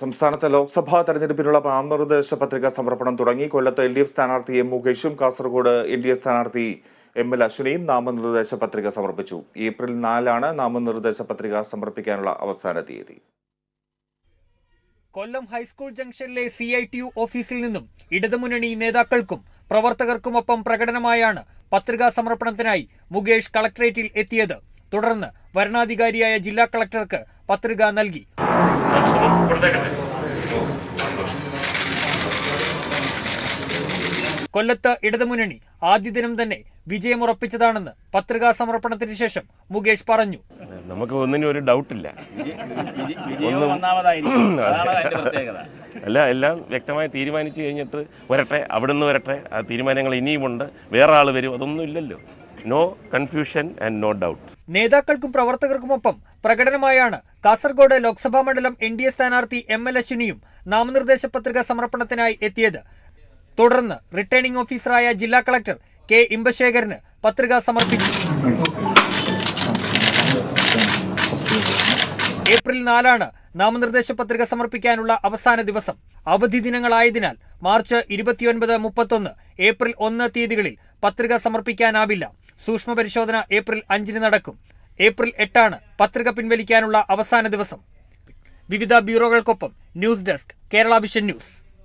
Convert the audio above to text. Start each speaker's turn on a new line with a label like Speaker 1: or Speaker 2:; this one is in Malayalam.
Speaker 1: സംസ്ഥാനത്ത് ലോക്സഭാ തെരഞ്ഞെടുപ്പിനുള്ള നാമനിർദ്ദേശ പത്രിക സമർപ്പണം തുടങ്ങി. കൊല്ലത്ത് എൽ ഡി എഫ് സ്ഥാനാർത്ഥി എം മുകേഷും കാസർഗോഡ് എൻ ഡി എ സ്ഥാനാർത്ഥി എം എൽ അശ്വിനിയും നാമനിർദ്ദേശ പത്രിക സമർപ്പിച്ചു. ഏപ്രിൽ നാലാണ് നാമനിർദ്ദേശ പത്രിക സമർപ്പിക്കാനുള്ള അവസാന തീയതി.
Speaker 2: കൊല്ലം ഹൈസ്കൂൾ ജംഗ്ഷനിലെ സി ഐ ടി യു ഓഫീസിൽ നിന്നും ഇടതുമുന്നണി നേതാക്കൾക്കും പ്രവർത്തകർക്കുമൊപ്പം പ്രകടനമായാണ് പത്രികാ സമർപ്പണത്തിനായി മുകേഷ് കളക്ടറേറ്റിൽ എത്തിയത്. തുടർന്ന് വരണാധികാരിയായ ജില്ലാ കളക്ടർക്ക് പത്രിക നൽകി. കൊല്ലത്ത് ഇടതുമുന്നണി ആദ്യ ദിനം തന്നെ വിജയമുറപ്പിച്ചതാണെന്ന് പത്രികാ സമർപ്പണത്തിന് ശേഷം മുകേഷ് പറഞ്ഞു.
Speaker 3: നമുക്ക് ഒന്നിനും ഒരു ഡൗട്ടില്ല അല്ല എല്ലാം വ്യക്തമായി തീരുമാനിച്ചു കഴിഞ്ഞിട്ട് വരട്ടെ അവിടെ നിന്ന് വരട്ടെ. ആ തീരുമാനങ്ങൾ ഇനിയുമുണ്ട്. വേറെ ആൾ വരും അതൊന്നും ഇല്ലല്ലോ. No confusion and no doubt
Speaker 2: നേതാക്കൾക്കും പ്രവർത്തകർക്കുമൊപ്പം പ്രകടനമായാണ് കാസർഗോഡ് ലോക്സഭാ മണ്ഡലം എൻ ഡി എ സ്ഥാനാർത്ഥി എം എൽ അശ്വിനിയും നാമനിർദ്ദേശ പത്രിക സമർപ്പണത്തിനായി എത്തിയത്. തുടർന്ന് റിട്ടേണിംഗ് ഓഫീസറായ ജില്ലാ കളക്ടർ കെ ഇമ്പശേഖരന് പത്രിക സമർപ്പിച്ചു. ഏപ്രിൽ നാലാണ് നാമനിർദ്ദേശ പത്രിക സമർപ്പിക്കാനുള്ള അവസാന ദിവസം. അവധി ദിനങ്ങളായതിനാൽ മാർച്ച് ഇരുപത്തിയൊൻപത് മുപ്പത്തൊന്ന് ഏപ്രിൽ ഒന്ന് തീയതികളിൽ പത്രിക സമർപ്പിക്കാനാവില്ല. സൂക്ഷ്മ പരിശോധന ഏപ്രിൽ അഞ്ചിന് നടക്കും. ഏപ്രിൽ എട്ടാണ് പത്രിക പിൻവലിക്കാനുള്ള അവസാന ദിവസം. വിവിധ ബ്യൂറോകൾക്കൊപ്പം news desk Kerala vision news.